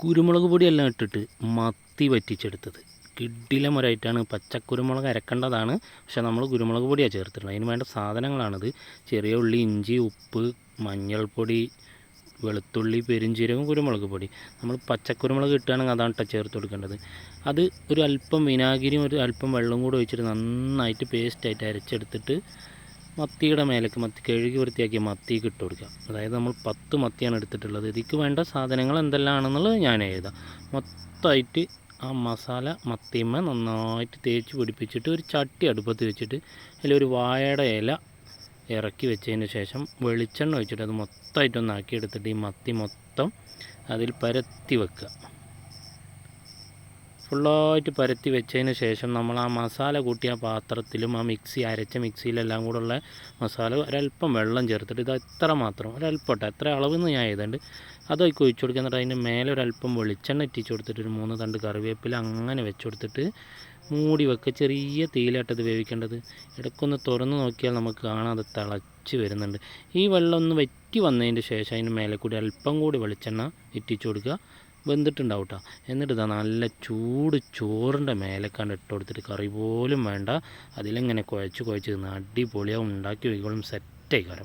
കുരുമുളക് പൊടിയെല്ലാം ഇട്ടിട്ട് മത്തി വറ്റിച്ചെടുത്തത്. കിഡിലമൊരായിട്ടാണ് പച്ചക്കുരുമുളക് അരക്കേണ്ടതാണ്. പക്ഷെ നമ്മൾ കുരുമുളക് പൊടിയാണ് ചേർത്തിട്ടുള്ളത്. അതിന് വേണ്ട സാധനങ്ങളാണിത്. ചെറിയ ഉള്ളി ഇഞ്ചി ഉപ്പ് മഞ്ഞൾപ്പൊടി വെളുത്തുള്ളി പെരിഞ്ചീരകം കുരുമുളക് പൊടി. നമ്മൾ പച്ചക്കുരുമുളക് കിട്ടുകയാണെങ്കിൽ അതാണ് കേട്ടോ ചേർത്ത് കൊടുക്കേണ്ടത്. അത് ഒരു അല്പം വിനാഗിരിയും ഒരു അല്പം വെള്ളം കൂടെ ഒഴിച്ചിട്ട് നന്നായിട്ട് പേസ്റ്റായിട്ട് അരച്ചെടുത്തിട്ട് മത്തിയുടെ മേലേക്ക് മത്തി കഴുകി വൃത്തിയാക്കിയ മത്തിക്ക് ഇട്ട് കൊടുക്കുക അതായത് നമ്മൾ പത്ത് മത്തിയാണ് എടുത്തിട്ടുള്ളത്. ഇതിക്ക് വേണ്ട സാധനങ്ങൾ എന്തെല്ലാമാണെന്നുള്ളത് ഞാൻ എഴുതാം. മൊത്തമായിട്ട് ആ മസാല മത്തിയമ്മ നന്നായിട്ട് തേച്ച് പിടിപ്പിച്ചിട്ട് ഒരു ചട്ടി അടുപ്പത്ത് വെച്ചിട്ട് അതിൽ ഒരു വാഴയുടെ ഇല ഇറക്കി വെച്ചതിന് ശേഷം വെളിച്ചെണ്ണ ഒഴിച്ചിട്ട് അത് മൊത്തമായിട്ടൊന്നാക്കി എടുത്തിട്ട് ഈ മത്തി മൊത്തം അതിൽ പരത്തി വെക്കുക. ഫുള്ളായിട്ട് പരത്തി വെച്ചതിന് ശേഷം നമ്മൾ ആ മസാല കൂട്ടിയ പാത്രത്തിലും ആ മിക്സി അരച്ച മിക്സിയിലെല്ലാം കൂടെ ഉള്ള മസാല ഒരല്പം വെള്ളം ചേർത്തിട്ട് ഇത് എത്ര മാത്രം ഒരല്പം എത്ര അളവെന്ന് ഞാൻ എഴുതുന്നുണ്ട് അതൊക്കെ ഒഴിച്ചു കൊടുക്കുക എന്നിട്ട് അതിന്റെ മേലെ ഒരല്പം വെളിച്ചെണ്ണ ഇറ്റിച്ച് കൊടുത്തിട്ട് ഒരു മൂന്ന് തണ്ട് കറിവേപ്പില അങ്ങനെ വെച്ച് കൊടുത്തിട്ട് മൂടി വെക്കുക ചെറിയ തീയിലാട്ടത് വേവിക്കേണ്ടത്. ഇടയ്ക്കൊന്ന് തുറന്ന് നോക്കിയാൽ നമുക്ക് കാണാം അത് തിളച്ച് വരുന്നുണ്ട്. ഈ വെള്ളം ഒന്ന് വറ്റി വന്നതിന്റെ ശേഷം അതിന് മേലെ കൂടി അല്പം കൂടി വെളിച്ചെണ്ണ ഇറ്റിച്ച് കൊടുക്കുക. വെന്തിട്ടുണ്ടാവും കേട്ടോ എന്നിട്ട് ഇതാ നല്ല ചൂട് ചോറിന്റെ മേലേക്കാണ്ട് ഇട്ട് കൊടുത്തിട്ട് കറി പോലും വേണ്ട. അതിലിങ്ങനെ കുഴച്ച് കുഴച്ച് തിന്ന് അടിപൊളിയാവും. ഉണ്ടാക്കി വയ്ക്കോളും സെറ്റായി കരം